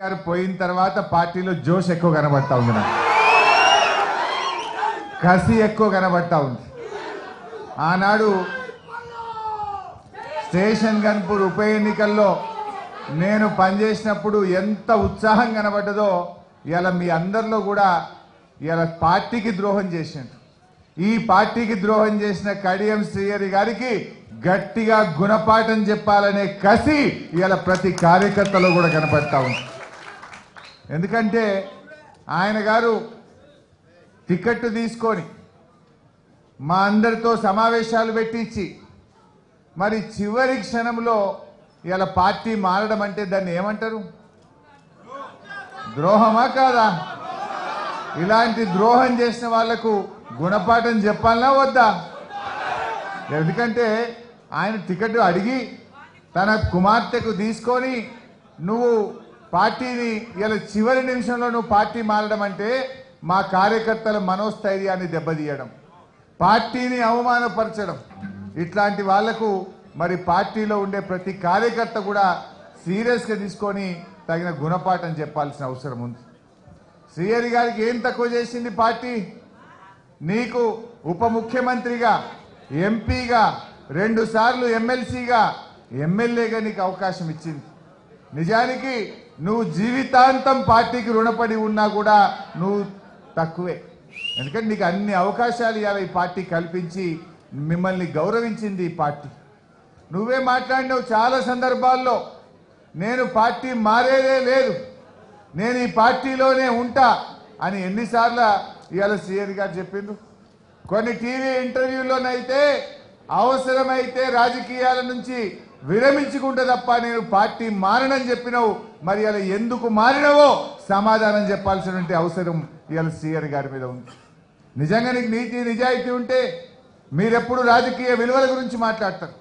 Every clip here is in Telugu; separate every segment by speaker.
Speaker 1: గారు పోయిన తర్వాత పార్టీలో జోష్ ఎక్కువ కనబడతా ఉంది నాకు. కసి ఎక్కువ కనబడతా ఉంది. ఆనాడు స్టేషన్ గన్పూర్ ఉప ఎన్నికల్లో నేను పనిచేసినప్పుడు ఎంత ఉత్సాహం కనబడ్డదో ఇలా మీ అందరిలో కూడా ఇలా పార్టీకి ద్రోహం చేసినట్టు ఈ పార్టీకి ద్రోహం చేసిన కడియం శ్రీహరి గారికి గట్టిగా గుణపాఠం చెప్పాలనే కసి ఇలా ప్రతి కార్యకర్తలో కూడా కనపడతా ఉంది. ఎందుకంటే ఆయన గారు టికెట్ తీసుకొని మా అందరితో సమావేశాలు పెట్టించి మరి చివరి క్షణంలో ఇలా పార్టీ మారడం అంటే దాన్ని ఏమంటారు? ద్రోహమా కాదా? ఇలాంటి ద్రోహం చేసిన వాళ్ళకు గుణపాఠం చెప్పాలనా వద్దా? ఎందుకంటే ఆయన టికెట్ అడిగి తన కుమార్తెకు తీసుకొని నువ్వు పార్టీని ఇలా చివరి నిమిషంలో నువ్వు పార్టీ మారడం అంటే మా కార్యకర్తల మనోస్థైర్యాన్ని దెబ్బతీయడం పార్టీని అవమానపరచడం. ఇట్లాంటి వాళ్ళకు మరి పార్టీలో ఉండే ప్రతి కార్యకర్త కూడా సీరియస్గా తీసుకొని తగిన గుణపాఠం చెప్పాల్సిన అవసరం ఉంది. శ్రీహరి గారికి ఏం తక్కువ చేసింది పార్టీ? నీకు ఉప ముఖ్యమంత్రిగా ఎంపీగా రెండు సార్లు ఎమ్మెల్సీగా ఎమ్మెల్యేగా నీకు అవకాశం ఇచ్చింది. నిజానికి నువ్వు జీవితాంతం పార్టీకి రుణపడి ఉన్నా కూడా నువ్వు తక్కువే. ఎందుకంటే నీకు అన్ని అవకాశాలు ఇవాళ ఈ పార్టీ కల్పించి మిమ్మల్ని గౌరవించింది ఈ పార్టీ. నువ్వే మాట్లాడినావు చాలా సందర్భాల్లో నేను పార్టీ మారేదే లేదు నేను ఈ పార్టీలోనే ఉంటా అని ఎన్నిసార్లు ఇవాళ సీఎన్ గారు చెప్పిండ్రు. కొన్ని టీవీ ఇంటర్వ్యూలోనైతే అవసరమైతే రాజకీయాల నుంచి విరమించుకుంటే తప్ప నేను పార్టీ మారనని చెప్పినావు. మరి అలా ఎందుకు మారినవో సమాధానం చెప్పాల్సినటువంటి అవసరం ఇవాళ సీఆర్ గారి మీద ఉంది. నిజంగా నీకు నీతి నిజాయితీ ఉంటే మీరెప్పుడు రాజకీయ విలువల గురించి మాట్లాడతారు.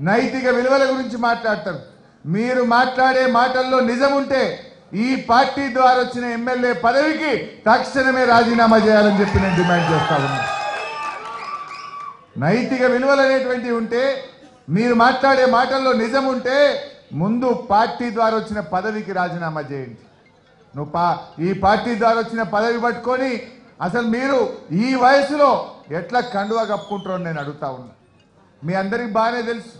Speaker 1: నైతిక విలువల గురించి మాట్లాడతారు. మీరు మాట్లాడే మాటల్లో నిజం ఉంటే ఈ పార్టీ ద్వారా వచ్చిన ఎమ్మెల్యే పదవికి తక్షణమే రాజీనామా చేయాలని చెప్పి నేను డిమాండ్ చేస్తా ఉన్నాను. నైతిక విలువలు అనేటువంటివి ఉంటే మీరు మాట్లాడే మాటల్లో నిజం ఉంటే ముందు పార్టీ ద్వారా వచ్చిన పదవికి రాజీనామా చేయండి. నువ్వు పా ఈ పార్టీ ద్వారా వచ్చిన పదవి పట్టుకొని అసలు మీరు ఈ వయసులో ఎట్లా కండువా కప్పుకుంటారో నేను అడుగుతా ఉన్నా. మీ అందరికి బాగానే తెలుసు.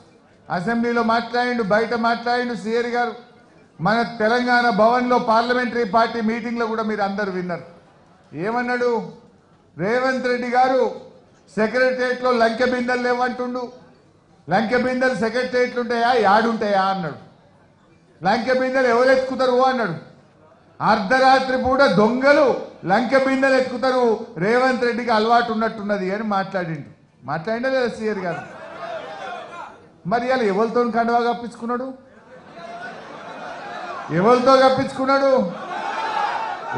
Speaker 1: అసెంబ్లీలో మాట్లాడిండు బయట మాట్లాడిండు సిఆర్ గారు. మన తెలంగాణ భవన్లో పార్లమెంటరీ పార్టీ మీటింగ్లో కూడా మీరు అందరు విన్నారు. ఏమన్నాడు? రేవంత్ రెడ్డి గారు సెక్రటరియట్లో లంకె బిందెలు లేవంటుండు. లంకె బిందెలు సెక్రటరియట్లు ఉంటాయా యాడుంటాయా? అన్నాడు. లంకె బిందెలు ఎవరు ఎత్తుకుతారు అన్నాడు. అర్ధరాత్రి పూట దొంగలు లంకె బిందెలు ఎత్తుకుతారు రేవంత్ రెడ్డికి అలవాటు ఉన్నట్టున్నది అని మాట్లాడిండు. మాట్లాడిండే లేదా సీఆర్ గారు? మరి ఇలా ఎవరితో కండవా కప్పించుకున్నాడు? ఎవరితో కప్పించుకున్నాడు?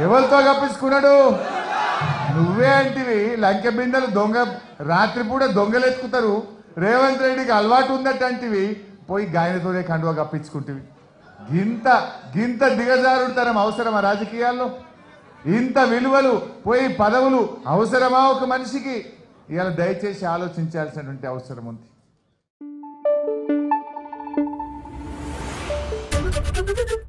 Speaker 1: ఎవరితో కప్పించుకున్నాడు? నువ్వే అంటివి. లంకె బిందెలు దొంగ రాత్రిపూట దొంగలు ఎత్తుకుతారు రేవంత్ రెడ్డికి అలవాటు ఉందటంటివి పోయి గాయనతోనే కండువా కప్పించుకుంటివి. గింత గింత దిగజారుడుతనం అవసరమా రాజకీయాల్లో? ఇంత విలువలు పోయి పదవులు అవసరమా ఒక మనిషికి? ఇలా దయచేసి ఆలోచించాల్సినటువంటి అవసరం ఉంది.
Speaker 2: Thank you.